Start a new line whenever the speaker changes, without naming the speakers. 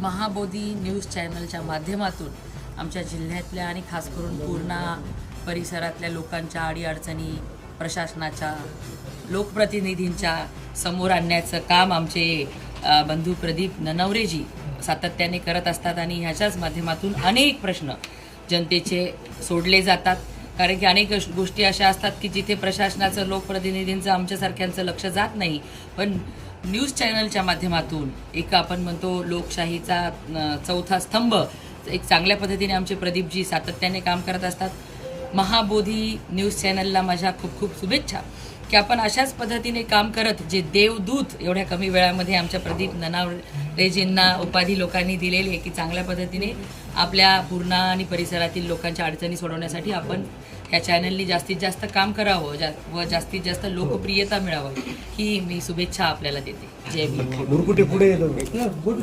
Mahabodhi news चॅनलच्या माध्यमातून आमच्या जिल्ह्यातल्या आणि खास करून पूर्णा परिसरातल्या लोकांच्या अडीअडचणी प्रशासनाच्या लोकप्रतिनिधींच्या समोर आणण्याचं काम आमचे बंधू प्रदीप ननवरेजी सातत्याने करत असतात आणि ह्याच्याच माध्यमातून अनेक प्रश्न जनतेचे सोडले जातात. कारण की अनेक गोष्टी अशा असतात की जिथे प्रशासनाचं लोकप्रतिनिधींचं आमच्यासारख्यांचं लक्ष जात नाही. पण न्यूज चॅनलच्या माध्यमातून एक आपण म्हणतो लोकशाहीचा चौथा स्तंभ एक चांगल्या पद्धतीने आमचे प्रदीपजी सातत्याने काम करत असतात. महाबोधी न्यूज चॅनलला माझ्या खूप खूप शुभेच्छा. की आपण अशाच पद्धतीने काम करत जे देवदूत एवढ्या कमी वेळामध्ये आमच्या प्रदीप ननावरेजींना उपाधी लोकांनी दिलेली आहे की चांगल्या पद्धतीने आपल्या पूर्णा आणि परिसरातील लोकांच्या अडचणी सोडवण्यासाठी आपण ह्या चॅनलनी जास्तीत जास्त काम करावं जा व जास्तीत जास्त लोकप्रियता मिळावं. ही मी शुभेच्छा आपल्याला देते. जय भीम.
पुढे